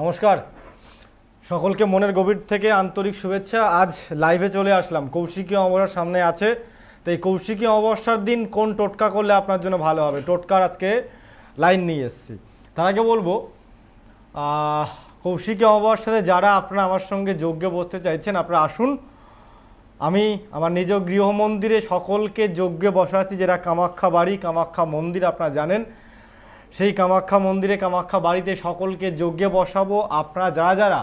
নমস্কার। সকলকে মনের গভীর থেকে আন্তরিক শুভেচ্ছা। আজ লাইভে চলে আসলাম। কৌশিকী অমাবস্যার সামনে আছে। তো এই কৌশিকী অমাবস্যার দিন কোন টোটকা করলে আপনার জন্য ভালো হবে? টোটকার আজকে লাইন নিয়ে এসেছি। তার আগে বলব কৌশিকী অমাবস্যাতে যারা আপনারা আমার সঙ্গে যজ্ঞে বসতে চাইছেন, আপনারা আসুন। আমি আমার নিজ গৃহমন্দিরে সকলকে যজ্ঞে বসাচ্ছি। যেটা কামাখ্যা বাড়ি, কামাখ্যা মন্দির, আপনারা জানেন। সেই কামাখ্যা মন্দিরে, কামাখ্যা বাড়িতে সকলকে যজ্ঞে বসাবো। আপনারা যারা যারা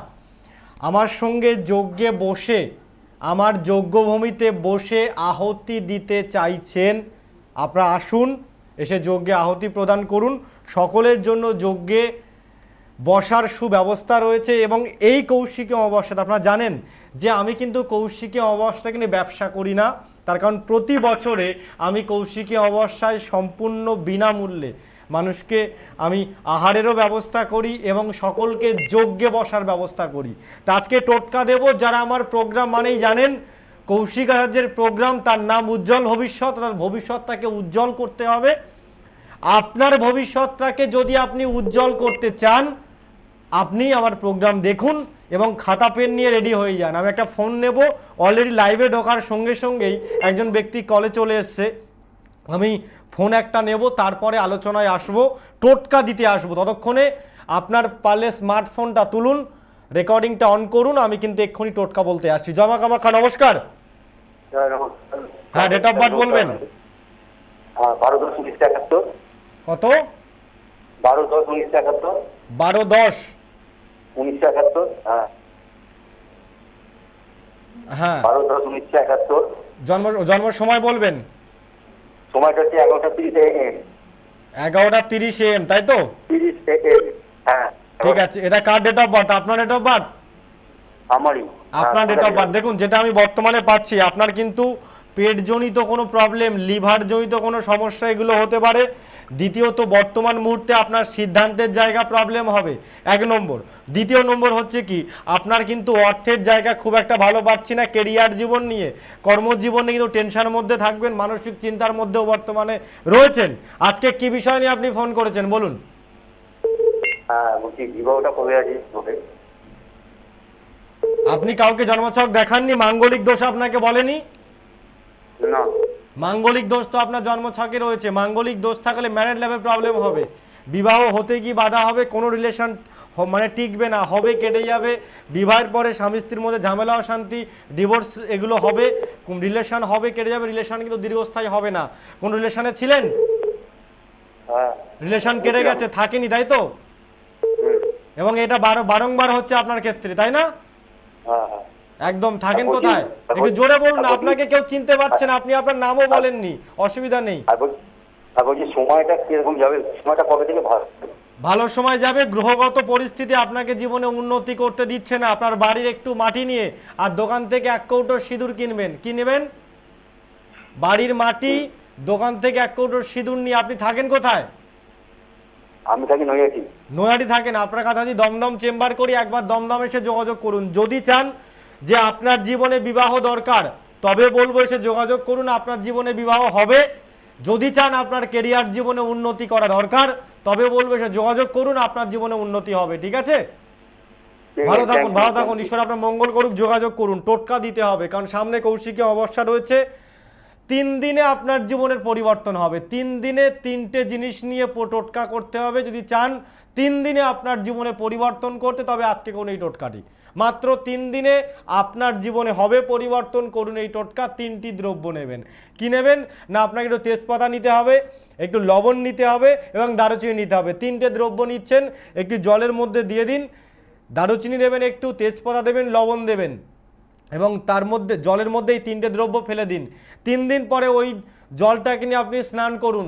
আমার সঙ্গে যজ্ঞে বসে, আমার যজ্ঞভূমিতে বসে আহতি দিতে চাইছেন, আপনারা আসুন, এসে যজ্ঞে আহতি প্রদান করুন। সকলের জন্য যজ্ঞে বসার সুব্যবস্থা রয়েছে এবং এই কৌশিকী অমাবস্যাতে আপনারা জানেন যে আমি কিন্তু কৌশিকী অমাবস্যাকে নিয়ে ব্যবসা করি না। তার কারণ প্রতি বছরে আমি কৌশিকী অমাবস্যায় সম্পূর্ণ বিনামূল্যে মানুষকে আমি আহারেরও ব্যবস্থা করি এবং সকলকে যজ্ঞে বসার ব্যবস্থা করি। তা আজকে টোটকা দেব, যারা আমার প্রোগ্রাম মানেই জানেন, কৌশিক আচার্যের প্রোগ্রাম, তার নাম উজ্জ্বল ভবিষ্যৎ তার ভবিষ্যৎটাকে উজ্জ্বল করতে হবে। আপনার ভবিষ্যৎটাকে যদি আপনি উজ্জ্বল করতে চান আপনি আমার প্রোগ্রাম দেখুন এবং খাতা পেন নিয়ে রেডি হয়ে যান। আমি একটা ফোন নেব, অলরেডি লাইভে ঢোকার সঙ্গে সঙ্গেই একজন ব্যক্তি কলে চলে এসছে। আমি ফোন একটা নেব তারপরে আলোচনায় আসব টোটকা দিতে আসব। ততক্ষণে আপনার পারলে স্মার্টফোনটা তুলুন রেকর্ডিংটা অন করুন আমি কিন্তু এক্ষুনি টোটকা বলতে আসছি। জমা কামা কামাখা নমস্কার। হ্যাঁ, ডেট অফ বার্থ বলবেন। হ্যাঁ কত? বারো দশ উনিশশো একাত্তর। বারো দশ। উনিশশো একাত্তর হ্যাঁ। হ্যাঁ। বারো দশ উনিশশো একাত্তর। জন্ম জন্ম সময় বলবেন? সময়টা হচ্ছে এগারোটা তিরিশ এম এগারোটা তিরিশ এম তাই তো? তিরিশ এম হ্যাঁ। ঠিক আছে এটা কার ডেট অফ বার্থ আপনার ডেট অফ বার্থ আমারই। আপনার ডেট অফ বার্থ দেখুন যেটা আমি বর্তমানে পাচ্ছি আপনার কিন্তু পেটজনিত কোনো প্রবলেম লিভার জনিত কোনো সমস্যা এগুলো হতে পারে। দ্বিতীয়ত বর্তমান মুহূর্তে আপনার সিদ্ধান্তের জায়গা প্রবলেম হবে। এক নম্বর। দ্বিতীয় নম্বর হচ্ছে কি আপনার কিন্তু অর্থের জায়গা খুব একটা ভালো পাচ্ছি না কেরিয়ার জীবন নিয়ে। কর্মজীবনে কিন্তু টেনশনের মধ্যে থাকবেন মানসিক চিন্তার মধ্যেও বর্তমানে রয়েছেন। আজকে কি বিষয় নিয়ে আপনি ফোন করেছেন বলুন। হ্যাঁ হবে আপনি কাউকে জন্মছক দেখাননি মাঙ্গলিক দোষ আপনাকে বলেনি? না। মাঙ্গলিক দোষ তো আপনার জন্মছকে রয়েছে। মাঙ্গলিক দোষ থাকলে ম্যারেড লাইফে প্রবলেম হবে। বিবাহ হতে কি বাধা হবে? কোনো রিলেশন মানে টিকবে না। হবে কেটে যাবে। বিবাহের পরে স্বামী স্ত্রীর মধ্যে ঝামেলা অশান্তি ডিভোর্স এগুলো হবে। রিলেশন হবে কেটে যাবে। রিলেশন কিন্তু দীর্ঘস্থায়ী হবে না। কোন রিলেশনে ছিলেন? হ্যাঁ। রিলেশন কেটে গেছে থাকেনি তাই তো? এবং এটা বারো- বারংবার হচ্ছে আপনার ক্ষেত্রে তাই না? হ্যাঁ হ্যাঁ। একদম থাকেন কোথায়? একটু জোরে বলুন আপনাকে কেউ চিনতে পারছে না আপনি আপনার নামও বলেননি অসুবিধা নেই। আর বলছি সময়টা কীরকম যাবে? সময়টা কবে থেকে ভালো? ভালো সময় যাবে গ্রহগত পরিস্থিতি আপনাকে জীবনে উন্নতি করতে দিচ্ছে না আপনার বাড়ির একটু মাটি নিয়ে আর দোকান থেকে এক কৌটো সিঁদুর কিনবেন কি নেবেন? বাড়ির মাটি দোকান থেকে এক কৌটো সিঁদুর নিয়ে আপনি থাকেন কোথায়? আমি থাকি নৈয়াটি নয়াটি থাকেন আপনার কাছে যদি দমদম চেম্বার করি একবার দমদম এসে যোগাযোগ করুন যদি চান যে আপনার জীবনে বিবাহ দরকার তবে বলব এসে যোগাযোগ করুন আপনার জীবনে বিবাহ হবে। যদি চান আপনার কেরিয়ার জীবনে উন্নতি করা দরকার তবে বলব এসে যোগাযোগ করুন আপনার জীবনে উন্নতি হবে ঠিক আছে? ভালো থাকুন ভালো থাকুন ঈশ্বর আপনার মঙ্গল করুক যোগাযোগ করুন টোটকা দিতে হবে কারণ সামনে কৌশিকী অবস্থা রয়েছে। তিন দিনে আপনার জীবনের পরিবর্তন হবে তিন দিনে তিনটে জিনিস নিয়ে টোটকা করতে হবে যদি চান তিন দিনে আপনার জীবনে পরিবর্তন করতে তবে আজকে কোন এই টোটকাটি। মাত্র তিন দিনে আপনার জীবনে হবে পরিবর্তন। করুন এই টোটকা, তিনটি দ্রব্য নেবেন। কি নেবেন? না, আপনাকে একটু তেজপাতা নিতে হবে, একটু লবণ নিতে হবে এবং দারুচিনি নিতে হবে। তিনটে দ্রব্য নিচ্ছেন, একটু জলের মধ্যে দিয়ে দিন। দারুচিনি দেবেন একটু, তেজপাতা দেবেন, লবণ দেবেন এবং তার মধ্যে, জলের মধ্যে এই তিনটে দ্রব্য ফেলে দিন। তিন দিন পরে ওই জলটাকে নিয়ে আপনি স্নান করুন।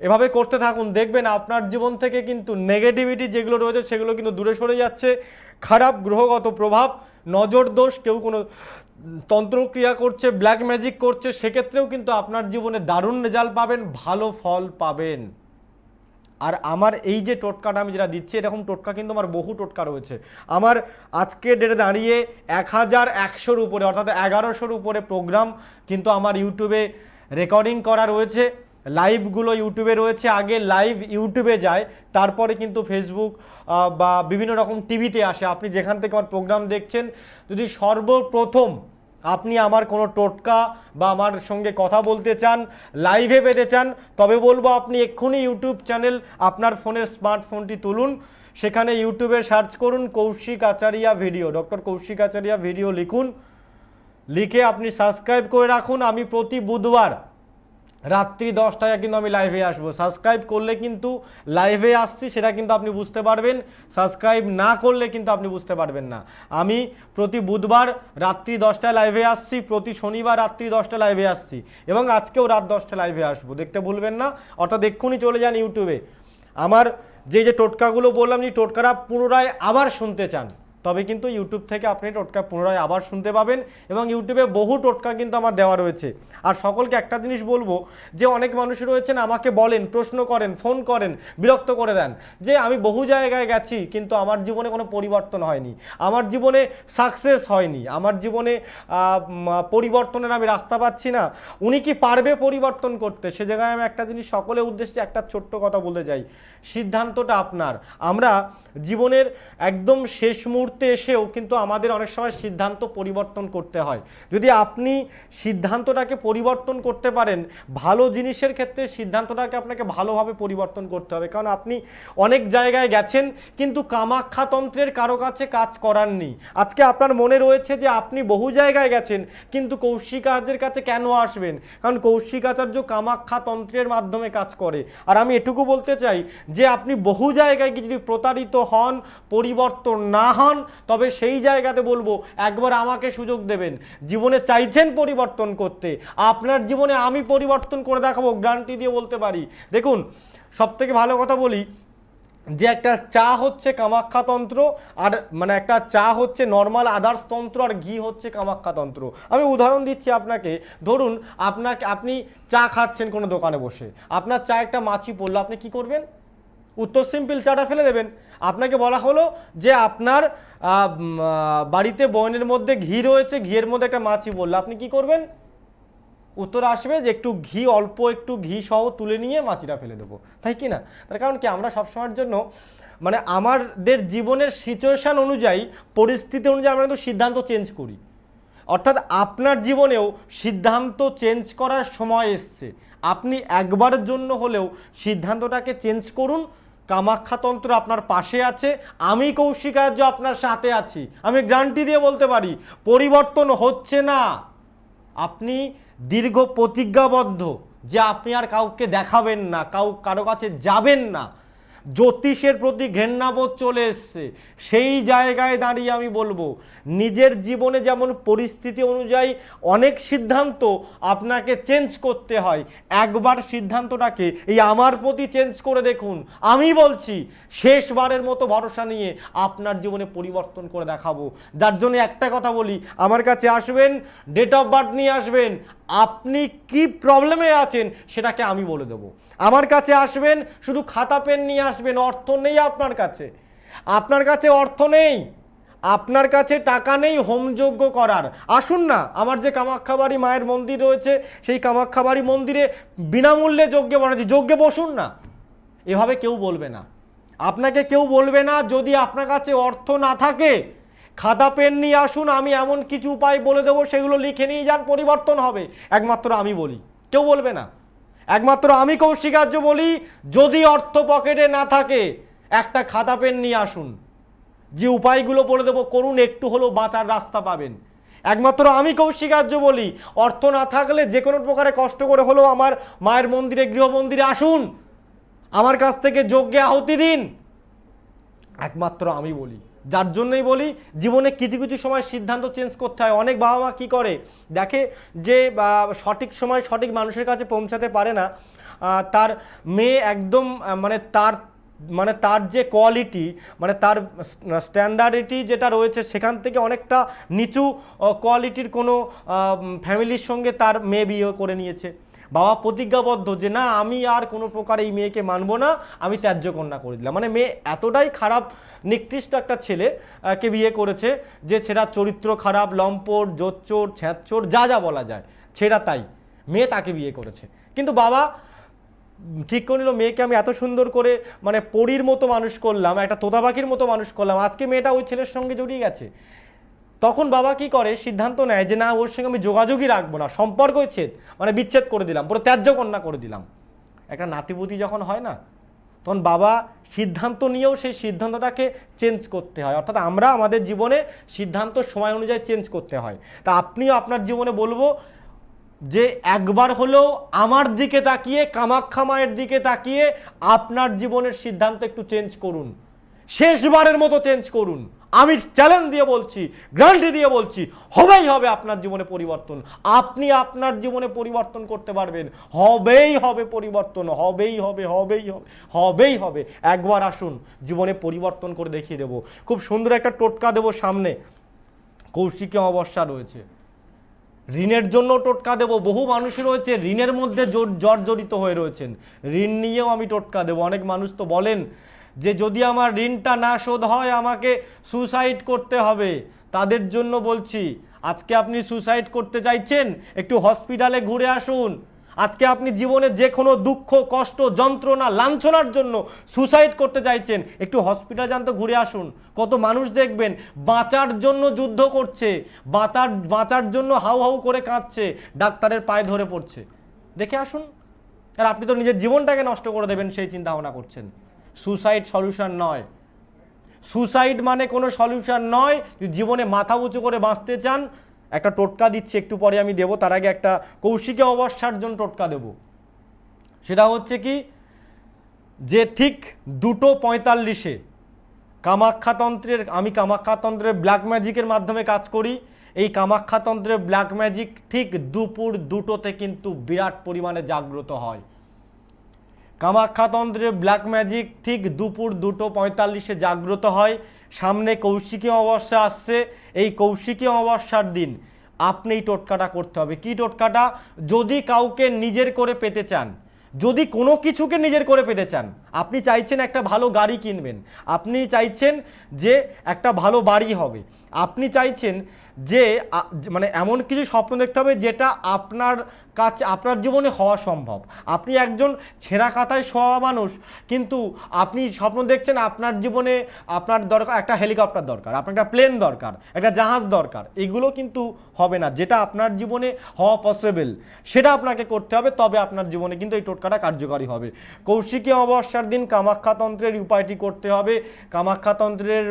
এভাবে করতে থাকুন। দেখবেন আপনার জীবন থেকে কিন্তু নেগেটিভিটি যেগুলো রয়েছে, সেগুলো কিন্তু দূরে সরে যাচ্ছে। খারাপ গ্রহগত প্রভাব, নজর দোষ, কেউ কোনো তন্ত্রক্রিয়া করছে ব্ল্যাক ম্যাজিক করছে, সেক্ষেত্রেও কিন্তু আপনার জীবনে দারুণ রেজাল্ট পাবেন, ভালো ফল পাবেন। আর আমার এই যে টোটকাটা আমি যেটা দিচ্ছি, এরকম টোটকা কিন্তু আমার বহু টোটকা রয়েছে। আমার আজকে ডেটে দাঁড়িয়ে এক হাজার একশোর উপরে, অর্থাৎ এগারোশোর উপরে প্রোগ্রাম কিন্তু আমার ইউটিউবে রেকর্ডিং করা রয়েছে। লাইভগুলো ইউটিউবে রয়েছে, আগে লাইভ ইউটিউবে যায়, তারপরে কিন্তু ফেসবুক বা বিভিন্ন রকম টিভিতে আসে। আপনি যেখান থেকে আমার প্রোগ্রাম দেখছেন, যদি সর্বপ্রথম আপনি আমার কোনো টোটকা বা আমার সঙ্গে কথা বলতে চান, লাইভে পেতে চান, তবে বলব আপনি এক্ষুনি ইউটিউব চ্যানেল আপনার ফোনের স্মার্টফোনটি তুলুন। সেখানে ইউটিউবে সার্চ করুন Kaushik Acharya video, doctor Kaushik Acharya video লিখুন। লিখে আপনি সাবস্ক্রাইব করে রাখুন। আমি প্রতি বুধবার রাত্রি দশটায় কিন্তু আমি লাইভে আসব। সাবস্ক্রাইব করলে কিন্তু লাইভে আসছি, সেটা কিন্তু আপনি বুঝতে পারবেন। সাবস্ক্রাইব না করলে কিন্তু আপনি বুঝতে পারবেন না। আমি প্রতি বুধবার রাত্রি দশটায় লাইভে আসছি, প্রতি শনিবার রাত্রি দশটায় লাইভে আসছি। এবং আজকেও রাত দশটায় লাইভে আসব, দেখতে ভুলবেন না। অর্থাৎ এক্ষুনি চলে যান ইউটিউবে আমার যে যে টোটকাগুলো বললাম যে টোটকারা পুনরায় আবার শুনতে চান। তবে কিন্তু ইউটিউব থেকে আপনি টোটকা পুনরায় আবার শুনতে পাবেন এবং ইউটিউবে বহু টোটকা কিন্তু আমার দেওয়া রয়েছে। আর সকলকে একটা জিনিস বলব যে, অনেক মানুষ রয়েছেন, আমাকে বলেন, প্রশ্ন করেন, ফোন করেন, বিরক্ত করে দেন যে, আমি বহু জায়গায় গেছি, কিন্তু আমার জীবনে কোনো পরিবর্তন হয়নি। আমার জীবনে সাকসেস হয়নি। আমার জীবনে পরিবর্তনের আমি রাস্তা পাচ্ছি না। উনি কি পারবে পরিবর্তন করতে? সে জায়গায় আমি একটা জিনিস সকলের উদ্দেশ্যে একটা ছোট্ট কথা বলতে চাই। সিদ্ধান্তটা আপনার। আমরা জীবনের একদম শেষ মুহূর্তে এসেও কিন্তু আমাদের অনেক সময় সিদ্ধান্ত পরিবর্তন করতে হয়। যদি আপনি সিদ্ধান্তটাকে পরিবর্তন করতে পারেন, ভালো জিনিসের ক্ষেত্রে সিদ্ধান্তটাকে আপনাকে ভালোভাবে পরিবর্তন করতে হবে। কারণ আপনি অনেক জায়গায় গেছেন, কিন্তু কামাখ্যাতন্ত্রের কারও কাছে কাজ করাননি আজকে আপনার মনে রয়েছে যে আপনি বহু জায়গায় গেছেন, কিন্তু কৌশিকাচার্যের কাছে কেন আসবেন? কারণ কৌশিকাচার্য কামাখ্যাতন্ত্রের মাধ্যমে কাজ করে। আর আমি এটুকু বলতে চাই যে, আপনি বহু জায়গায় গিয়ে যদি প্রতারিত হন, পরিবর্তন না হন তবে সেই জায়গাতে বলব, একবার আমাকে সুযোগ দেবেন। জীবনে চাইছেন পরিবর্তন করতে। আপনার জীবনে আমি পরিবর্তন করে দেখাবো গ্যারান্টি দিয়ে বলতে পারি। দেখুন সব থেকে ভালো কথা বলি, যে একটা চা হচ্ছে কামাখ্যাতন্ত্র আর মানে একটা চা হচ্ছে নর্মাল আদার্স তন্ত্র, আর ঘি হচ্ছে কামাখ্যাতন্ত্র আমি উদাহরণ দিচ্ছি আপনাকে। ধরুন, আপনাকে, আপনি চা খাচ্ছেন কোনো দোকানে বসে। আপনার চা একটা মাছি পড়ল, আপনি কি করবেন? উত্তর সিম্পল চাটা ফেলে দেবেন। আপনাকে বলা হলো যে আপনার বাড়িতে বয়নের মধ্যে ঘি রয়েছে, ঘিয়ের মধ্যে একটা মাছি পড়ল আপনি কি করবেন? উত্তর আসবে যে একটু ঘি, অল্প একটু ঘি সহ তুলে নিয়ে মাছিটা ফেলে দেবো। তাই কি না? তার কারণ কি, আমরা সবসময়ের জন্য মানে আমাদের জীবনের সিচুয়েশান অনুযায়ী, পরিস্থিতি অনুযায়ী আমরা কিন্তু সিদ্ধান্ত চেঞ্জ করি। অর্থাৎ আপনার জীবনেও সিদ্ধান্ত চেঞ্জ করার সময় এসছে। আপনি একবারের জন্য হলেও সিদ্ধান্তটাকে চেঞ্জ করুন কামাখ্যাতন্ত্র আপনার পাশে আছে, আমি কৌশিকার্য আপনার সাথে আছি। আমি গ্রান্টি দিয়ে বলতে পারি, পরিবর্তন হচ্ছে না। আপনি দীর্ঘ প্রতিজ্ঞাবদ্ধ যে আপনি আর কাউকে দেখাবেন না, কাউ কারও কাছে যাবেন না। জ্যোতিষের প্রতি ঘেন্নাবোধ চলে এসছে। সেই জায়গায় দাঁড়িয়ে আমি বলব, নিজের জীবনে যেমন পরিস্থিতি অনুযায়ী অনেক সিদ্ধান্ত আপনাকে চেঞ্জ করতে হয়, একবার সিদ্ধান্তটাকে এই আমার প্রতি চেঞ্জ করে দেখুন। আমি বলছি, শেষবারের মতো ভরসা নিয়ে আপনার জীবনে পরিবর্তন করে দেখাবো। যার জন্য একটা কথা বলি, আমার কাছে আসবেন ডেট অফ বার্থ নিয়ে আসবেন, আপনি কি প্রবলেমে আছেন সেটাকে আমি বলে দেবো। আমার কাছে আসবেন, শুধু খাতা পেন নিয়ে আসবেন, অর্থ নেই আপনার কাছে। আপনার কাছে অর্থ নেই, আপনার কাছে টাকা নেই, হোমযজ্ঞ করার। আসুন না, আমার যে কামাখ্যাবাড়ি মায়ের মন্দির রয়েছে, সেই কামাখ্যাবাড়ি মন্দিরে বিনামূল্যে যজ্ঞে বসাচ্ছি যজ্ঞে বসুন না, এভাবে কেউ বলবে না। আপনাকে কেউ বলবে না, যদি আপনার কাছে অর্থ না থাকে, খাতা, পেন নিয়ে আসুন, আমি এমন কিছু উপায় বলে দেবো, সেগুলো লিখে নিয়ে যান, পরিবর্তন হবে। একমাত্র আমি বলি, কেউ বলবে না। একমাত্র আমি কৌশিকার্য বলি, যদি অর্থ পকেটে না থাকে, একটা খাতা পেন নিয়ে আসুন। যে উপায়গুলো বলে দেবো, করুন, একটু হলেও বাঁচার রাস্তা পাবেন। একমাত্র আমি কৌশিকার্য বলি, অর্থ না থাকলে যে কোনো প্রকারে কষ্ট করে হলেও আমার মায়ের মন্দিরে, গৃহ মন্দিরে আসুন। আমার কাছ থেকে যজ্ঞে আহুতি দিন। একমাত্র আমি বলি। যার জন্যই বলি, জীবনে কিছু কিছু সময় সিদ্ধান্ত চেঞ্জ করতে হয়। অনেক বাবা মা কী করে? দেখে যে সঠিক সময় সঠিক মানুষের কাছে পৌঁছাতে পারে না তার মেয়ে একদম মানে তার মানে তার যে কোয়ালিটি মানে তার স্ট্যান্ডার্ডিটি যেটা রয়েছে, সেখান থেকে অনেকটা নিচু কোয়ালিটির কোনো ফ্যামিলির সঙ্গে তার মেয়ে বিয়ে করে নিয়েছে। বাবা প্রতিজ্ঞাবদ্ধ যে না, আমি আর কোনো প্রকার এই মেয়েকে মানবো না, আমি ত্যায্য কন্যা করে দিলাম। মানে মেয়ে এতটাই খারাপ, নিকৃষ্ট একটা ছেলে কে বিয়ে করেছে, যে ছেঁড়া চরিত্র খারাপ, লম্পট, জোচ্চোর, ছ্যাঁচোর, যা যা বলা যায়, ছেঁড়া তাই, মেয়ে তাকে বিয়ে করেছে। কিন্তু বাবা ঠিক করে নিল, মেয়েকে আমি এত সুন্দর করে মানে পরীর মতো মানুষ করলাম, একটা তোতা পাখির মতো মানুষ করলাম, আজকে মেয়েটা ওই ছেলের সঙ্গে জড়িয়ে গেছে। তখন বাবা কি করে? সিদ্ধান্ত নেয় যে, না, ওর সঙ্গে আমি যোগাযোগই রাখব না। সম্পর্ক ছেদ মানে বিচ্ছেদ করে দিলাম, পুরো ত্যায্য কন্যা করে দিলাম। একটা নাতিপুতি যখন হয় না, তখন বাবা সিদ্ধান্ত নিয়েও সেই সিদ্ধান্তটাকে চেঞ্জ করতে হয়। অর্থাৎ আমরা আমাদের জীবনে সিদ্ধান্ত সময় অনুযায়ী চেঞ্জ করতে হয়। তা আপনিও আপনার জীবনে বলব যে, একবার হলেও আমার দিকে তাকিয়ে, কামাখ্যা মায়ের দিকে তাকিয়ে আপনার জীবনের সিদ্ধান্ত একটু চেঞ্জ করুন। শেষবারের মতো চেঞ্জ করুন। আমি চ্যালেঞ্জ দিয়ে বলছি গ্যারান্টি দিয়ে বলছি, হবেই হবে আপনার জীবনে পরিবর্তন। আপনি আপনার জীবনে পরিবর্তন করতে পারবেন। হবেই হবে পরিবর্তন, হবেই হবে হবেই হবে হবেই হবে। একবার আসুন, জীবনে পরিবর্তন করে দেখিয়ে দেবো। খুব সুন্দর একটা টোটকা দেবো সামনে। কৌশিকী অবস্থা রয়েছে। ঋণের জন্য টোটকা দেব। বহু মানুষ রয়েছে ঋণের মধ্যে জর- জর্জরিত হয়ে রয়েছেন। ঋণ নিয়েও আমি টোটকা দেব। অনেক মানুষ তো বলেন যে যদি আমার ঋণটা না শোধ হয়, আমাকে সুসাইড করতে হবে। তাদের জন্য বলছি, আজকে আপনি সুসাইড করতে চাইছেন, একটু হসপিটালে ঘুরে আসুন। আজকে আপনি জীবনে যে কোনো দুঃখ, কষ্ট, যন্ত্রণা, লাঞ্ছনার জন্য সুসাইড করতে চাইছেন, একটু হসপিটাল যান তো ঘুরে আসুন। কত মানুষ দেখবেন বাঁচার জন্য যুদ্ধ করছে, বাঁচার বাঁচার জন্য হাউ হাউ করে কাঁদছে, ডাক্তারের পায়ে ধরে পড়ছে। দেখে আসুন। আর আপনি তো নিজের জীবনটাকে নষ্ট করে দেবেন, সেই চিন্তা ভাবনা করছেন। সুসাইড সলিউশন নয়। সুসাইড মানে কোনো সলিউশন নয় জীবনে মাথা উঁচু করে বাঁচতে চান, একটা টোটকা দিচ্ছি, একটু পরে আমি দেবো, তার আগে একটা কৌশিকে অবস্থার জন্য টোটকা দেব। সেটা হচ্ছে কি, যে ঠিক দুটো পঁয়তাল্লিশে কামাখ্যাতন্ত্রের, আমি কামাখ্যাতন্ত্রের ব্ল্যাক ম্যাজিকের মাধ্যমে কাজ করি, এই কামাখ্যাতন্ত্রের ব্ল্যাক ম্যাজিক ঠিক দুপুর দুটোতে কিন্তু বিরাট পরিমাণে জাগ্রত হয়। কামাখ্যাতন্ত্রের ব্ল্যাক ম্যাজিক ঠিক দুপুর দুটো পঁয়তাল্লিশে জাগ্রত হয়। সামনে কৌশিকী অমাবস্যা আসছে। এই কৌশিকী অমাবস্যার দিন আপনি এই টোটকাটা করতে হবে। কি টোটকাটা? যদি কাউকে নিজের করে পেতে চান, যদি কোনো কিছুকে নিজের করে পেতে চান, আপনি চাইছেন একটা ভালো গাড়ি কিনবেন, আপনি চাইছেন যে একটা ভালো বাড়ি হবে, আপনি চাইছেন যে মানে এমন কিছু স্বপ্ন দেখতে হবে যেটা আপনার কাছে আপনার জীবনে হওয়া সম্ভব। আপনি একজন ছেঁড়া কাতায় শোয়া মানুষ, কিন্তু আপনি স্বপ্ন দেখছেন আপনার জীবনে আপনার দরকার, একটা হেলিকপ্টার দরকার, আপনার একটা প্লেন দরকার, একটা জাহাজ দরকার, এগুলো কিন্তু হবে না। যেটা আপনার জীবনে হওয়া পসিবল সেটা আপনাকে করতে হবে, তবে আপনার জীবনে কিন্তু এই টোটকাটা কার্যকারী হবে। কৌশিকী অমাবস্যার দিন কামাখ্যাতন্ত্রের উপায়টি করতে হবে। কামাখ্যাতন্ত্রের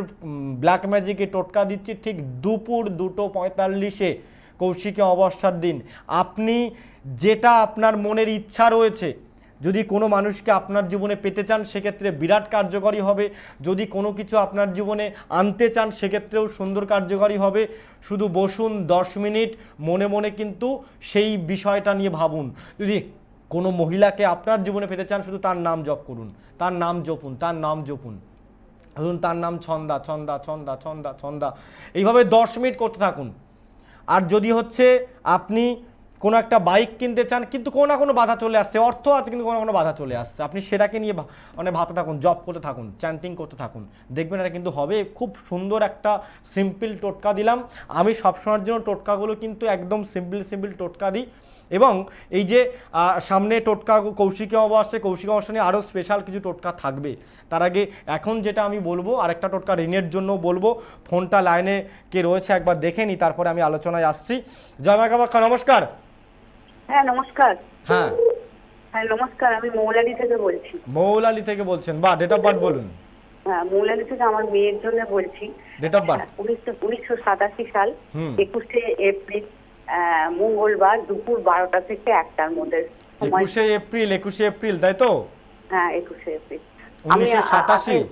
ব্ল্যাক ম্যাজিকে টোটকা দিচ্ছি ঠিক দুপুর দুটো পঁয়তাল্লিশে। কৌশিকী অমাবস্যার দিন। আপনি যেটা আপনার মনের ইচ্ছা রয়েছে, যদি কোনো মানুষকে আপনার জীবনে পেতে চান, সেক্ষেত্রে বিরাট কার্যকরী হবে। যদি কোনো কিছু আপনার জীবনে আনতে চান, সেক্ষেত্রেও সুন্দর কার্যকরী হবে। শুধু বসুন দশ মিনিট, মনে মনে কিন্তু সেই বিষয়টা নিয়ে ভাবুন। যদি কোনো মহিলাকে আপনার জীবনে পেতে চান, শুধু তার নাম জপ করুন। তার নাম জপুন, তার নাম জপুন। ধরুন তার নাম ছন্দা ছন্দা ছন্দা ছন্দা ছন্দা। এইভাবে দশ মিনিট করতে থাকুন। আর যদি হচ্ছে আপনি কোনো একটা বাইক কিনতে চান, কিন্তু কোনো না কোনো বাধা চলে আসছে, অর্থ আছে, কিন্তু কোনো না কোনো বাধা চলে আসছে। আপনি সেটাকে নিয়ে মানে ভাবতে থাকুন জব করতে থাকুন চ্যান্টিং করতে থাকুন। দেখবেন এটা কিন্তু হবে। খুব সুন্দর একটা সিম্পল টোটকা দিলাম। আমি সবসময়ের জন্য টোটকাগুলো কিন্তু একদম সিম্পল সিম্পল টোটকা দিই। এবং এই যে সামনে টোটকা কৌশিকী অমাবস্যা কৌশিক অমাবস্যা নিয়ে আরও স্পেশাল কিছু টোটকা থাকবে। তার আগে এখন যেটা আমি বলব আরেকটা টোটকা ঋণের জন্য বলব ফোনটা লাইনে কে রয়েছে একবার দেখে নিই তারপরে আমি আলোচনায় আসছি। জয় মা কামাখ্যা নমস্কার। হ্যাঁ নমস্কার। হ্যাঁ। হ্যাঁ নমস্কার আমি মৌলালি থেকে বলছি। মৌলালি থেকে বলছেন বা ডেট অফ বার্থ বলুন। হ্যাঁ মৌলালি থেকে আমার মেয়ের জন্য বলছি। ডেট অফ বার্থ উনিশশো সাতাশি সাল একুশে এপ্রিল। মঙ্গলবার দুপুর বারোটা থেকে একটার মধ্যে। একুশে এপ্রিল একুশে এপ্রিল তাই তো? হ্যাঁ একুশে এপ্রিল। উনিশশো সাতাশি? আপনি-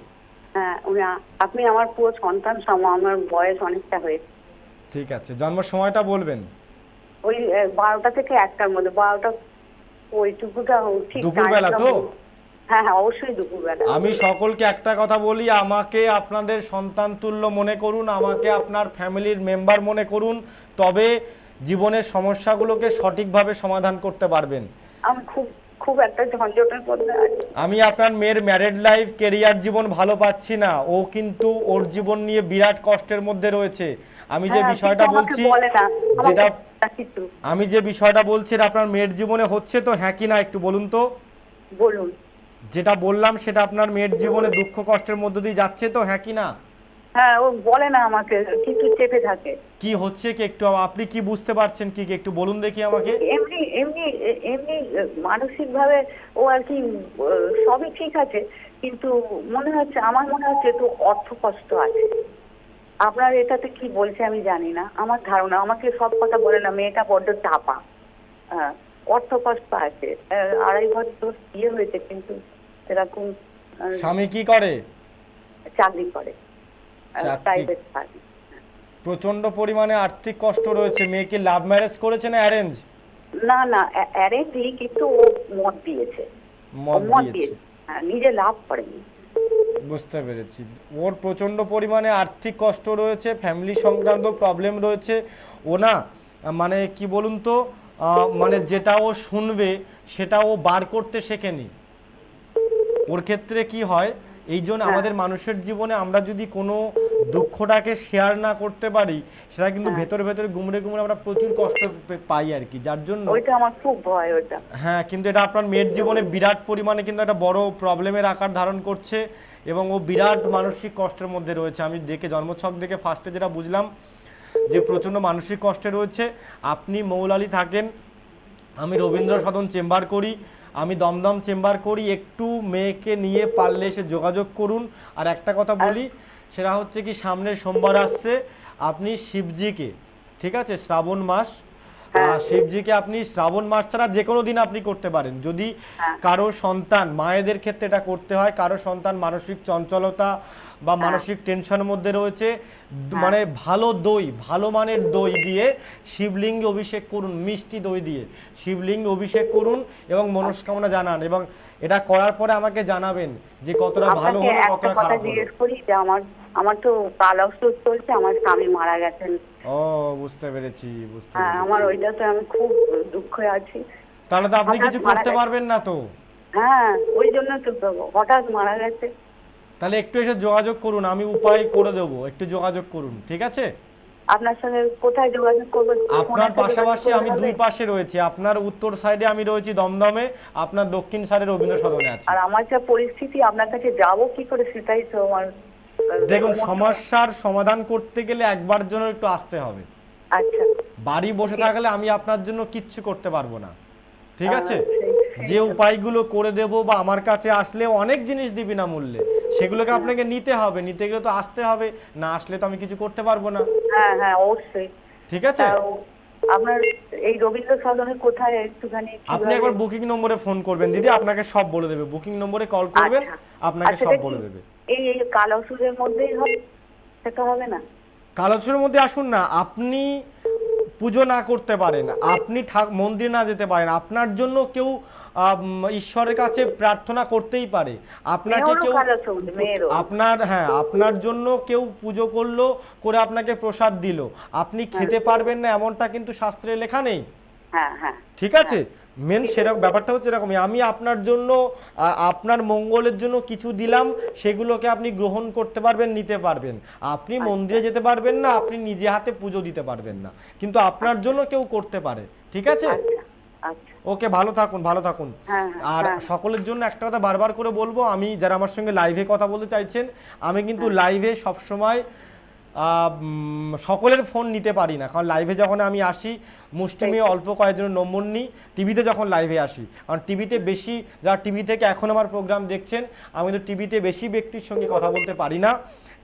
হ্যাঁ আপনি আমার পুরো সন্তান সম আমার বয়স অনেকটা হয়েছে ঠিক আছে জন্ম সময়টা বলবেন। ওই বারোটা থেকে একটার মধ্যে। বারোটা ওইটুকুটা ঠিক দুপুরবেলা তো? হ্যাঁ হ্যাঁ অবশ্যই দুপুরবেলা। আমি সকলকে একটা কথা বলি আমাকে আপনাদের সন্তান তুল্য মনে করুন আমাকে আপনার ফ্যামিলির মেম্বার মনে করুন। তবে জীবনের সমস্যাগুলোকে সঠিকভাবে সমাধান করতে পারবেন। আমি খুব খুব একটা ঝঞ্ঝটের মধ্যে আছি। আমি আপনার মেয়ের ম্যারেড লাইফ কেরিয়ার জীবন ভালো পাচ্ছি না। ও কিন্তু ওর জীবন নিয়ে বিরাট কষ্টের মধ্যে রয়েছে। আমি যে হ্যাঁ, বিষয়টা কিন্তু আমাকে বলছি বলে না। আমাকে যেটা কিছু আমি যে বিষয়টা বলছি এটা আপনার মেয়ের জীবনে হচ্ছে তো? হ্যাঁ কি না একটু বলুন তো। বলুন। যেটা বললাম সেটা আপনার মেয়ের জীবনে দুঃখ কষ্টের মধ্য দিয়ে যাচ্ছে তো? হ্যাঁ কি না? হ্যাঁ ও বলে না আমাকে কিছু চেপে থাকে। কি হচ্ছে কি একটু আপনি কি বুঝতে পারছেন কি কি একটু বলুন দেখি আমাকে। এমনি এমনি এমনি মানসিক ভাবে ও আর কি সবই ঠিক আছে কিন্তু মনে হচ্ছে আমার মনে হচ্ছে একটু অর্থ কষ্ট আছে। আপনার এটাতে কি বলছে আমি জানি না আমার ধারণা আমাকে সব কথা বলে না মেয়েটা বড্ড চাপা হ্যাঁ অর্থ কষ্ট আছে আড়াই বছর বিয়ে হয়েছে কিন্তু সেরকম আহ, স্বামী কি করে? চাকরি করে। প্রাইভেট চাকরি প্রচণ্ড পরিমাণে আর্থিক কষ্ট রয়েছে। মেয়ে কি লাভ ম্যারেজ করেছে না অ্যারেঞ্জ না না অ্যারেঞ্জই কিন্তু ও মত দিয়েছে। মত দিয়েছে। হ্যাঁ, নিজে লাভ করেনি। বুঝতে পেরেছি। ওর প্রচণ্ড পরিমাণে আর্থিক কষ্ট রয়েছে ফ্যামিলি সংক্রান্ত প্রবলেম রয়েছে। ও না মানে কি বলুন তো মানে যেটা ও শুনবে সেটা ও বার করতে শেখেনি। ওর ক্ষেত্রে কি হয় এই জন্য হ্যাঁ। আমাদের মানুষের জীবনে আমরা যদি কোনো দুঃখটাকে শেয়ার না করতে পারি সেটা কিন্তু হ্যাঁ। ভেতরে ভেতরে গুমড়ে গুমড়ে আমরা প্রচুর কষ্ট পাই আর কি যার জন্য ওইটা আমার খুব ভয় ওটা হ্যাঁ কিন্তু এটা আপনার মেয়ের জীবনে বিরাট পরিমাণে কিন্তু একটা বড় প্রবলেমের আকার ধারণ করছে এবং ও বিরাট মানসিক কষ্টের মধ্যে রয়েছে আমি দেখে জন্মছক দেখে ফার্স্টে যেটা বুঝলাম যে প্রচণ্ড মানসিক কষ্টে রয়েছে আপনি মৌলালি থাকেন আমি রবীন্দ্র সদন চেম্বার করি আমি দমদম চেম্বার করি একটু মেয়েকে নিয়ে পারলে এসে যোগাযোগ করুন। আর একটা কথা বলি সেটা হচ্ছে কি সামনের সোমবার আসছে আপনি শিবজিকে ঠিক আছে শ্রাবণ মাস। শিবজিকে আপনি শ্রাবণ মাস ছাড়া যে কোনো দিন আপনি করতে পারেন। যদি হ্যাঁ। কারও সন্তান মায়েদের ক্ষেত্রে এটা করতে হয় কারও সন্তান মানসিক চঞ্চলতা বা মানসিক টেনশনের মধ্যে রয়েছে। মানে ভালো দই ভালো মানের দই দিয়ে শিবলিঙ্গে অভিষেক করুন মিষ্টি দই দিয়ে। শিবলিঙ্গে অভিষেক করুন এবং মনস্কামনা জানান এবং এটা করার পরে আমাকে জানাবেন যে কতটা ভালো হলো কতটা খারাপ হলো। আমার আমার তো কাল অসুখ চলছে আমার স্বামী মারা গেছেন। ও বুঝতে পেরেছি বুঝতে হ্যাঁ আমার পেরেছি ওইটাতে আমি খুব দুঃখে আছি। তাহলে তো আপনি কিছু করতে পারবেন না তো? হ্যাঁ ওই জন্য তো হঠাৎ মারা গেছে। তাহলে একটু এসে যোগাযোগ করুন আমি উপায় করে দেবো একটু যোগাযোগ করুন ঠিক আছে? আপনার সঙ্গে কোথায় যোগাযোগ করব আপনার পাশাপাশি আমি দুই পাশে রয়েছি আপনার উত্তর সাইডে আমি রয়েছি দমদমে আপনার দক্ষিণ সাইডে রবীন্দ্র সদনে আছি। আর আমার যা পরিস্থিতি আপনার কাছে যাব কি করে সেটাই তো আমার দেখুন সমস্যার সমাধান করতে গেলে একবার জন্য একটু আসতে হবে। আচ্ছা। বাড়ি বসে থাকলে আমি আপনার জন্য কিচ্ছু করতে পারব না। ঠিক আছে? যে উপায়গুলো করে দেব বা আমার কাছে আসলে অনেক জিনিস দিবি না মূল্যে সেগুলোকে আপনাকে নিতে হবে। নিতে গেলে তো আসতে হবে না আসলে তো আমি কিছু করতে পারব না। হ্যাঁ হ্যাঁ অবশ্যই। ঠিক আছে? আপনার এই রবীন্দ্র সদনে কোথায় একটুখানি আপনি একবার বুকিং নম্বরে ফোন করবেন। দিদি আপনাকে সব বলে দেবে। বুকিং নম্বরে কল করবেন আচ্ছা। আপনাকে আচ্ছা, সব বলে দেবে। এই এই কালো সুরের মধ্যেই হবে সেটা হবে না? মধ্যে আসুন না। আপনি পুজো না করতে পারেন। আপনি মন্দিরে না যেতে পারেন। আপনার জন্য কেউ ঈশ্বরের কাছে প্রার্থনা করতেই পারে। আপনাকে কেউ। আপনার হ্যাঁ আপনার জন্য কেউ পুজো করল করে আপনাকে প্রসাদ দিল। আপনি খেতে পারবেন না এমনটা কিন্তু শাস্ত্রে লেখা নেই। হ্যাঁ হ্যাঁ। ঠিক আছে? মেন সেরকম ব্যাপারটা হচ্ছে এরকমই। আমি আপনার জন্য আপনার মঙ্গলের জন্য কিছু দিলাম সেগুলোকে আপনি গ্রহণ করতে পারবেন নিতে পারবেন। আপনি মন্দিরে যেতে পারবেন না আপনি নিজে হাতে পুজো দিতে পারবেন না। কিন্তু আপনার জন্য কেউ করতে পারে। ঠিক আছে? আচ্ছা আচ্ছা। ওকে ভালো থাকুন ভালো থাকুন। হ্যাঁ, আর হ্যাঁ। সকলের জন্য একটা কথা বারবার করে বলব আমি যারা আমার সঙ্গে লাইভে কথা বলতে চাইছেন আমি কিন্তু হ্যাঁ। লাইভে সবসময় সকলের ফোন নিতে পারি না। কারণ লাইভে যখন আমি আসি মুষ্টিমে অল্প কয়েকজনের নম্বর নিই টিভিতে যখন লাইভে আসি। কারণ টিভিতে বেশি যারা টিভি থেকে এখন আমার প্রোগ্রাম দেখছেন আমি তো টিভিতে বেশি ব্যক্তির সঙ্গে কথা বলতে পারি না।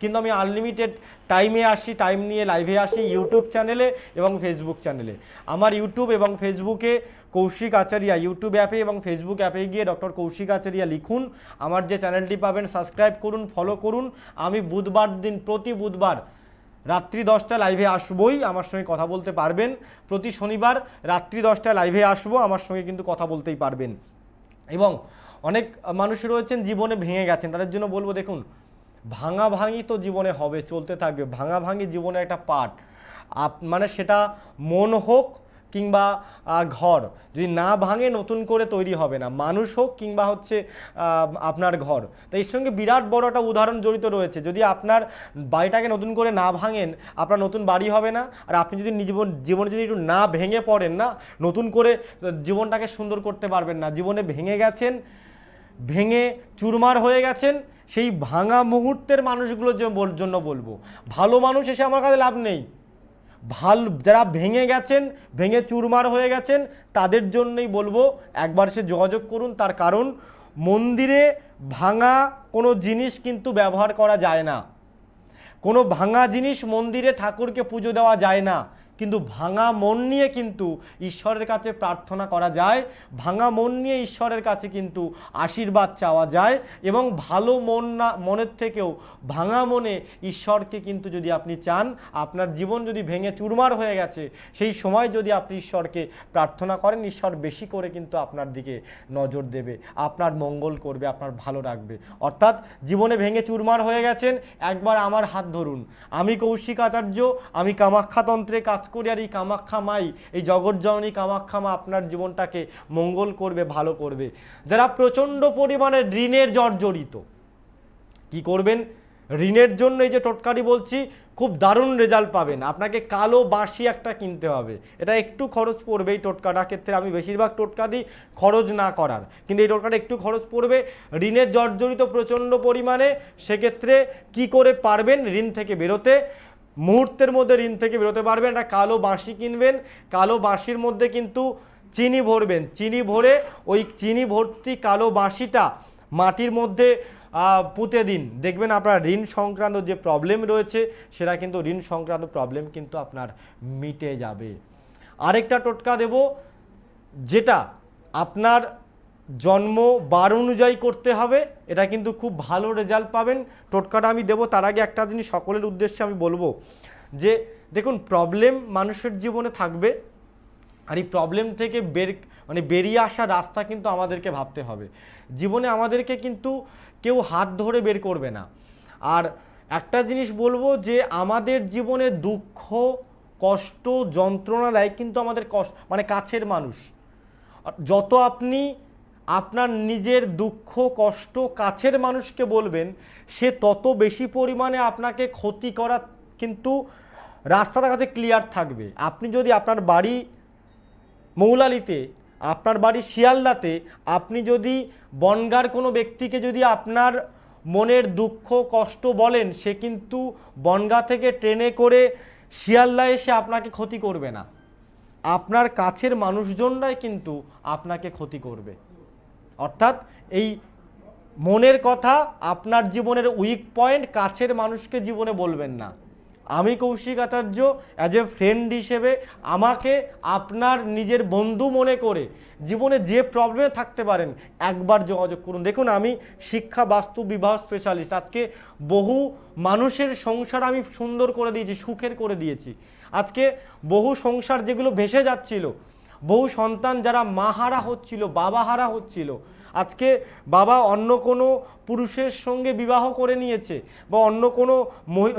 কিন্তু আমি আনলিমিটেড টাইমে আসি টাইম নিয়ে লাইভে আসি ইউটিউব চ্যানেলে এবং ফেসবুক চ্যানেলে আমার ইউটিউব এবং ফেসবুকে কৌশিক আচারিয়া ইউটিউব অ্যাপে এবং ফেসবুক অ্যাপে গিয়ে ডক্টর কৌশিক আচারিয়া লিখুন। আমার যে চ্যানেলটি পাবেন সাবস্ক্রাইব করুন ফলো করুন। আমি বুধবার দিন, প্রতি বুধবার রাত্রি দশটা লাইভে আসবই, আমার সঙ্গে কথা বলতে পারবেন। প্রতি শনিবার রাত্রি দশটা লাইভে আসব, আমার সঙ্গে কিন্তু কথা বলতেই পারবেন। এবং অনেক মানুষ রয়েছেন, জীবনে ভেঙে গেছেন, তাদের জন্য বলব, দেখুন ভাঙা ভাঙি তো জীবনে হবে, চলতে থাকবে। ভাঙা ভাঙি জীবনের একটা পার্ট আপ মানে সেটা মন হোক কিংবা ঘর। যদি না ভাঙে, নতুন করে তৈরি হবে না। মানুষ হোক কিংবা হচ্ছে আপনার ঘর। তো এর সঙ্গে বিরাট বড় একটা উদাহরণ জড়িত রয়েছে। যদি আপনার বাড়িটাকে নতুন করে না ভাঙেন, আপনার নতুন বাড়ি হবে না। আর আপনি যদি জীবন, জীবনে যদি একটু না ভেঙে পড়েন না, নতুন করে জীবনটাকে সুন্দর করতে পারবেন না, জীবনে ভেঙে গেছেন, ভেঙে চুরমার হয়ে গেছেন সেই ভাঙা মুহূর্তের মানুষগুলোর জন্য বলব। ভালো মানুষ এসে আমার কাছে লাভ নেই। ভালো, যারা ভেঙে গেছেন, ভেঙে চুরমার হয়ে গেছেন, তাদের জন্যই বলব, একবার সে যোগাযোগ করুন, তার কারণ, মন্দিরে ভাঙা কোনো জিনিস কিন্তু ব্যবহার করা যায় না। কোনো ভাঙা জিনিস মন্দিরে ঠাকুরকে পুজো দেওয়া যায় না। কিন্তু ভাঙা মন নিয়ে কিন্তু ঈশ্বরের কাছে প্রার্থনা করা যায়, ভাঙা মন নিয়ে ঈশ্বরের কাছে কিন্তু আশীর্বাদ চাওয়া যায় এবং ভালো মন না, মনের থেকেও ভাঙা মনে ঈশ্বরকে কিন্তু যদি আপনি চান, আপনার জীবন যদি ভেঙে চুরমার হয়ে গেছে, সেই সময় যদি আপনি ঈশ্বরকে প্রার্থনা করেন, ঈশ্বর বেশি করে কিন্তু আপনার দিকে নজর দেবে, আপনার মঙ্গল করবে, আপনার ভালো রাখবে। অর্থাৎ জীবনে ভেঙে চুরমার হয়ে গেছেন, একবার আমার হাত ধরুন। আমি কৌশিক আচার্য, আমি কামাখ্যাতন্ত্রে কাজ করি আর এই কামাখ্যা মাই এই জগৎজননী কামাখ্যা মা আপনার জীবনটাকে মঙ্গল করবে, ভালো করবে। যারা প্রচণ্ড পরিমাণে ঋণের জর্জরিত কি করবেন? ঋণের জন্য এই যে টোটকাটি বলছি, খুব দারুণ রেজাল্ট পাবেন। আপনাকে কালো বাঁশি একটা কিনতে হবে। এটা একটু খরচ পড়বে এই টোটকাটার ক্ষেত্রে আমি বেশিরভাগ টোটকা দিই খরচ না করার। কিন্তু এই টোটকাটা একটু খরচ পড়বে, ঋণের জর্জরিত প্রচণ্ড পরিমাণে, সেক্ষেত্রে কি করে পারবেন ঋণ থেকে বেরোতে? মুহূর্তের মধ্যে ঋণ থেকে বেরোতে পারবেন একটা কালো বাঁশি কিনবেন, কালো বাঁশির মধ্যে কিন্তু চিনি ভরবেন। চিনি ভরে ওই চিনি ভর্তি কালো বাঁশিটা মাটির মধ্যে পুঁতে দিন। দেখবেন আপনার ঋণ সংক্রান্ত যে প্রবলেম রয়েছে, সেটা কিন্তু ঋণ সংক্রান্ত প্রবলেম কিন্তু আপনার মিটে যাবে। আরেকটা টোটকা দেব, যেটা আপনার জন্ম বার অনুযায়ী করতে হবে, এটা কিন্তু খুব ভালো রেজাল্ট পাবেন। টোটকাটা আমি দেবো, তার আগে একটা জিনিস সকলের উদ্দেশ্যে আমি বলব, যে দেখুন প্রবলেম মানুষের জীবনে থাকবে, আর এই প্রবলেম থেকে বের মানে বেরিয়ে আসার রাস্তা কিন্তু আমাদেরকে ভাবতে হবে। জীবনে আমাদেরকে কিন্তু কেউ হাত ধরে বের করবে না। আর একটা জিনিস বলব, যে আমাদের জীবনে দুঃখ, কষ্ট, যন্ত্রণা দেয় কিন্তু আমাদের কষ্ট মানে কাছের মানুষ। যত আপনি আপনার নিজের দুঃখ, কষ্ট কাছের মানুষকে বলবেন, সে তত বেশি পরিমাণে আপনাকে ক্ষতি করা কিন্তু রাস্তাটার কাছে ক্লিয়ার থাকবে। আপনি যদি আপনার বাড়ি মৌলালিতে, আপনার বাড়ি শিয়ালদাতে, আপনি যদি বনগার কোনো ব্যক্তিকে যদি আপনার মনের দুঃখ, কষ্ট বলেন, সে কিন্তু বনগা থেকে ট্রেনে করে শিয়ালদা এসে আপনাকে ক্ষতি করবে না। আপনার কাছের মানুষজনরাই কিন্তু আপনাকে ক্ষতি করবে। অর্থাৎ এই মনের কথা আপনার জীবনের উইক পয়েন্ট কাছের মানুষকে জীবনে বলবেন না। আমি Kaushik Acharya as a friend হিসেবে আমাকে আপনার নিজের বন্ধু মনে করে জীবনে যে প্রবলেমে থাকতে পারেন, একবার যোগাযোগ করুন। দেখুন, আমি শিক্ষা, বাস্তু, বিবাহ স্পেশালিস্ট আজকে বহু মানুষের সংসার আমি সুন্দর করে দিয়েছি, সুখের করে দিয়েছি। আজকে বহু সংসার যেগুলো ভেসে যাচ্ছিল বহু সন্তান যারা মাহারা হচ্ছিল বাবাহারা হচ্ছিল, আজকে বাবা অন্য কোনো পুরুষের সঙ্গে বিবাহ করে নিয়েছে বা অন্য কোনো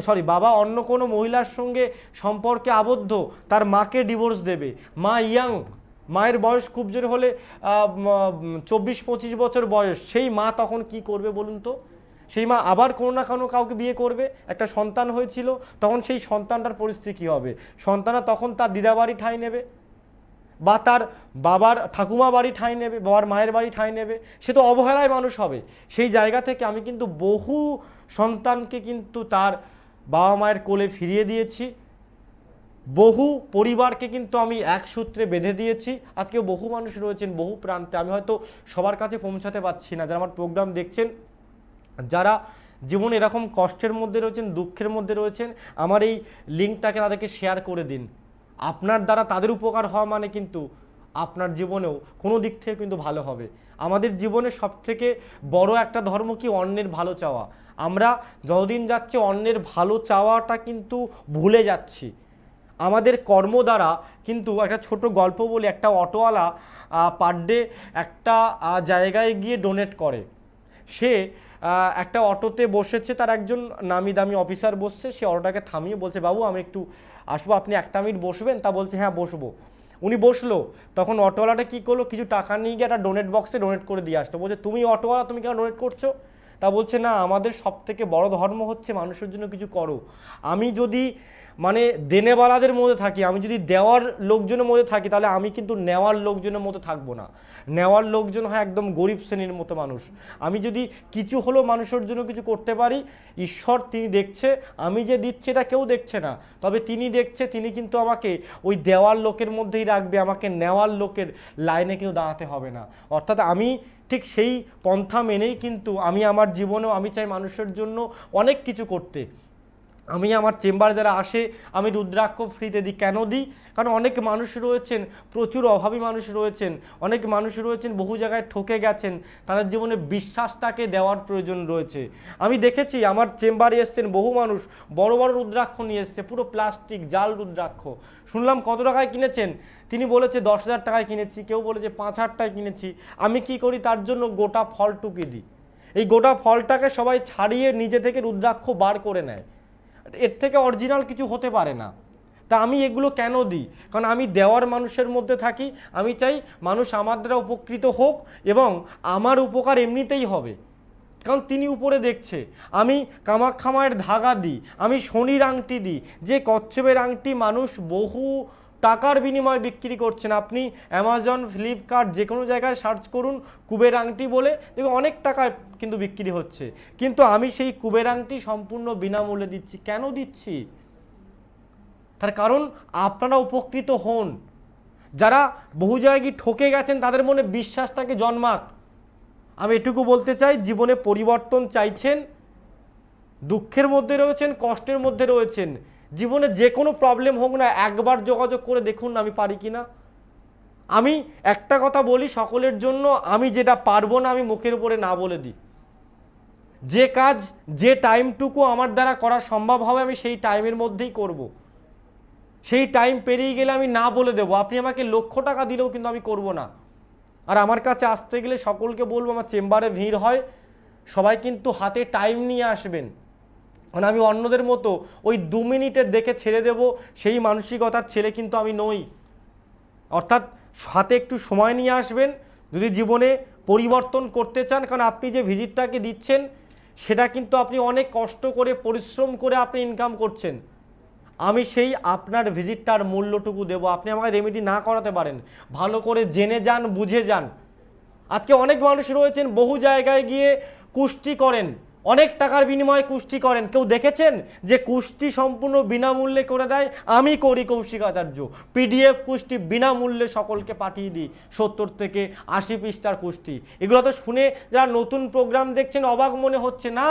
সরি বাবা অন্য কোনো মহিলার সঙ্গে সম্পর্কে আবদ্ধ, তার মাকে ডিভোর্স দেবে। মা ইয়াং মায়ের বয়স খুব জোর হলে চব্বিশ পঁচিশ বছর বয়স, সেই মা তখন কি করবে বলুন তো? সেই মা আবার কোনো না কোনো কাউকে বিয়ে করবে? একটা সন্তান হয়েছিল, তখন সেই সন্তানটার পরিস্থিতি কী হবে? সন্তানরা তখন তার দিদাবাড়ি ঠাঁই নেবে। বা তার বাবার ঠাকুমা বাড়ি ঠাঁই নেবে, বাবার মায়ের বাড়ি ঠাঁই নেবে, সে তো অবহেলায় মানুষ হবে। সেই জায়গা থেকে আমি কিন্তু বহু সন্তানকে কিন্তু তার বাবা মায়ের কোলে ফিরিয়ে দিয়েছি। বহু পরিবারকে কিন্তু আমি এক সূত্রে বেঁধে দিয়েছি। আজকে বহু মানুষ রয়েছেন, বহু প্রান্তে। আমি হয়তো সবার কাছে পৌঁছাতে পারছি না। যারা আমার প্রোগ্রাম দেখছেন, যারা জীবনে এরকম কষ্টের মধ্যে রয়েছেন, দুঃখের মধ্যে রয়েছেন, আমার এই লিঙ্কটাকে তাদেরকে শেয়ার করে দিন। আপনার দ্বারা তাদের উপকার হওয়া মানে কিন্তু আপনার জীবনেও কোনো দিক থেকে কিন্তু ভালো হবে। আমাদের জীবনে সবথেকে বড় একটা ধর্ম কি অন্যের ভালো চাওয়া? আমরা যতদিন যাচ্ছে অন্যের ভালো চাওয়াটা কিন্তু ভুলে যাচ্ছি। আমাদের কর্ম দ্বারা কিন্তু একটা ছোট গল্প বলি, একটা অটোওয়ালা পার ডে একটা জায়গায় গিয়ে ডোনেট করে। সে একটা অটোতে বসেছে, তার একজন নামি দামি অফিসার বসছে, সে অটোটাকে থামিয়ে বলছে, বাবু, আমি একটু আসব, আপনি একটা মিনিট বসবেন? তা বলছে হ্যাঁ বসবো। উনি বসল, তখন অটোওয়ালাটা কী করল, কিছু টাকা নিয়ে গিয়ে একটা ডোনেট বক্সে ডোনেট করে দিয়ে আসতো বলছে, তুমি অটোওয়ালা, তুমি কেন ডোনেট করছ? তা বলছে, না, আমাদের সব থেকে বড় ধর্ম হচ্ছে, মানুষের জন্য কিছু করো। আমি যদি মানে দেনেওয়ালাদের মধ্যে থাকি, আমি যদি দেওয়ার লোকজনের মধ্যে থাকি, তাহলে আমি কিন্তু নেওয়ার লোকজনের মধ্যে থাকব না। নেওয়ার লোকজন হয় একদম গরিব শ্রেণির মতো মানুষ। আমি যদি কিছু হলো মানুষের জন্য কিছু করতে পারি, ঈশ্বর তিনি দেখছে, আমি যে দিচ্ছি এটা কেউ দেখছে না। তবে তিনি দেখছে, তিনি কিন্তু আমাকে ওই দেওয়ার লোকের মধ্যেই রাখবে, আমাকে নেওয়ার লোকের লাইনে কেউ দাঁড়াতে হবে না। অর্থাৎ আমি ঠিক সেই পন্থা মেনেই কিন্তু আমি আমার জীবনেও আমি চাই মানুষের জন্য অনেক কিছু করতে। আমি আমার চেম্বার যারা আসে, আমি রুদ্রাক্ষ ফ্রিতে দিই কেন দিই কারণ অনেক মানুষ রয়েছেন, প্রচুর অভাবী মানুষ রয়েছেন, অনেক মানুষ রয়েছেন, বহু জায়গায় ঠকে গেছেন, তাদের জীবনে বিশ্বাসটাকে দেওয়ার প্রয়োজন রয়েছে। আমি দেখেছি আমার চেম্বারে এসছেন বহু মানুষ, বড় বড় রুদ্রাক্ষ নিয়ে এসছে, পুরো প্লাস্টিক, জাল রুদ্রাক্ষ। শুনলাম কত টাকায় কিনেছেন? তিনি বলেছে দশ হাজার টাকায় কিনেছি, কেউ বলেছে পাঁচ হাজার টাকায় কিনেছি। আমি কি করি? তার জন্য গোটা ফল টুকি দিই এই গোটা ফলটাকে সবাই ছাড়িয়ে নিজে থেকে রুদ্রাক্ষ বার করে নেয়। এর থেকে অরিজিনাল কিছু হতে পারে না। তা আমি এগুলো কেন দিই? কারণ আমি দেওয়ার মানুষের মধ্যে থাকি, আমি চাই মানুষ আমার দ্বারা উপকৃত হোক এবং আমার উপকার এমনিতেই হবে। কারণ তিনি উপরে দেখছে, আমি কামাখামায়ের ধাগা দিই, আমি শনির আংটি দিই, যে কচ্ছপের আংটি মানুষ বহু টাকার বিনিময়ে বিক্রি করছেন। আপনি অ্যামাজন ফ্লিপকার্ট যে কোনো জায়গায় সার্চ করুন কুবের আংটি বলে, দেখুন অনেক টাকায় কিন্তু বিক্রি হচ্ছে। কিন্তু আমি সেই কুবের আংটি সম্পূর্ণ বিনামূল্যে দিচ্ছি। কেন দিচ্ছি? তার কারণ আপনারা উপকৃত হন। যারা বহু জায়গায় ঠকে গেছেন, তাদের মনে বিশ্বাসটাকে জন্মাক। আমি এটুকু বলতে চাই, জীবনে পরিবর্তন চাইছেন, দুঃখের মধ্যে রয়েছেন, কষ্টের মধ্যে রয়েছেন। জীবনে যে কোনো প্রবলেম হোক না, একবার যোগাযোগ করে দেখুন না আমি পারি কি না আমি একটা কথা বলি, সকলের জন্য আমি যেটা পারব না, আমি মুখের উপরে না বলে দিই। যে কাজ, যে টাইমটুকু আমার দ্বারা করা সম্ভব হবে, আমি সেই টাইমের মধ্যেই করব। সেই টাইম পেরিয়ে গেলে আমি না বলে দেবো। আপনি আমাকে লক্ষ টাকা দিলেও কিন্তু আমি করব না। আর আমার কাছে আসতে গেলে সকলকে বলব, আমার চেম্বারে ভিড় হয়, সবাই কিন্তু হাতে টাইম নিয়ে আসবেন। মানে আমি অন্যদের মতো ওই দু মিনিটের দেখে ছেড়ে দেব, সেই মানসিকতার ছেলে কিন্তু আমি নই। অর্থাৎ হাতে একটু সময় নিয়ে আসবেন, যদি জীবনে পরিবর্তন করতে চান, কারণ আপনি যে ভিজিটটাকে দিচ্ছেন, সেটা কিন্তু আপনি অনেক কষ্ট করে, পরিশ্রম করে আপনি ইনকাম করছেন। আমি সেই আপনার ভিজিটটার মূল্যটুকু দেব। আপনি আমাকে রেমেডি না করাতে পারেন। ভালো করে জেনে যান, বুঝে যান। আজকে অনেক মানুষ রয়েছেন, বহু জায়গায় গিয়ে কুষ্টি করেন। অনেক টাকার বিনিময়ে কুষ্টি করেন। কেউ দেখেছেন যে কুষ্টি সম্পূর্ণ বিনামূল্যে করে দেয়? আমি করি, কৌশিক আচার্য। পিডিএফ কুষ্টি বিনামূল্যে সকলকে পাঠিয়ে দিই। সত্তর থেকে আশি পৃষ্ঠার কুষ্টি। এগুলো তো শুনে যারা নতুন প্রোগ্রাম দেখছেন অবাক মনে হচ্ছে না।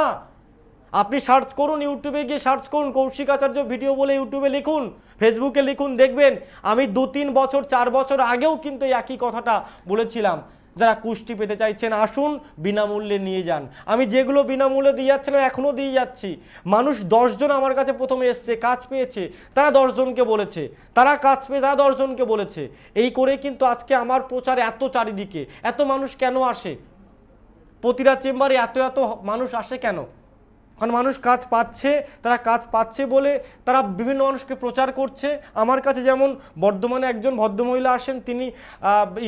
আপনি সার্চ করুন ইউটিউবে গিয়ে সার্চ করুন কৌশিক আচার্য ভিডিও বলে ইউটিউবে লিখুন ফেসবুকে লিখুন, দেখবেন আমি দু তিন বছর, চার বছর আগেও কিন্তু একই কথাটা বলেছিলাম। যারা কুষ্টি পেতে চাইছেন, আসুন বিনামূল্যে নিয়ে যান। আমি যেগুলো বিনামূল্যে দিয়ে যাচ্ছিলাম এখনও দিয়ে যাচ্ছি। মানুষ দশজন আমার কাছে প্রথমে এসছে, কাজ পেয়েছে, তারা দশজনকে বলেছে। তারা কাজ পেয়ে, তারা দশজনকে বলেছে। এই করে কিন্তু আজকে আমার প্রচার এত চারিদিকে, এত মানুষ কেন আসে? প্রতিটা চেম্বারে এত এত মানুষ আসে কেন? কারণ মানুষ কাজ পাচ্ছে, তারা কাজ পাচ্ছে বলে তারা বিভিন্ন মানুষকে প্রচার করছে। আমার কাছে যেমন বর্ধমানে একজন ভদ্রমহিলা আসেন, তিনি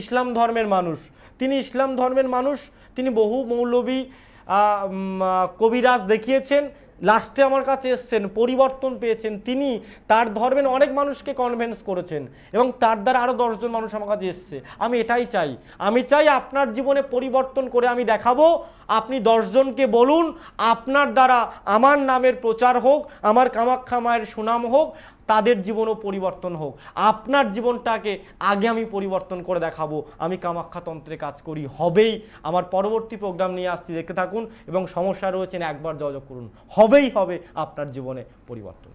ইসলাম ধর্মের মানুষ। তিনি ইসলাম ধর্মের মানুষ, তিনি বহু মৌলবী কবিরাজ দেখিয়েছেন। লাস্টে আমার কাছে এসছেন, পরিবর্তন পেয়েছেন তিনি, তার ধর্মের অনেক মানুষকে কনভেন্স করেছেন এবং তার দ্বারা আরও দশজন মানুষ আমার কাছে এসছে। আমি এটাই চাই। আমি চাই আপনার জীবনে পরিবর্তন করে আমি দেখাবো, আপনি দশজনকে বলুন, আপনার দ্বারা আমার নামের প্রচার হোক, আমার কামাখ্যা মায়ের সুনাম হোক তাদের জীবনও পরিবর্তন হোক। আপনার জীবনটাকে আগে আমি পরিবর্তন করে দেখাবো। আমি কামাক্ষাতন্ত্রে কাজ করি। হবেই। আমার পরবর্তী প্রোগ্রাম নিয়ে আসছি। দেখতে থাকুন এবং সমস্যা রয়েছেন, একবার যোগাযোগ করুন। হবেই হবে আপনার জীবনে পরিবর্তন।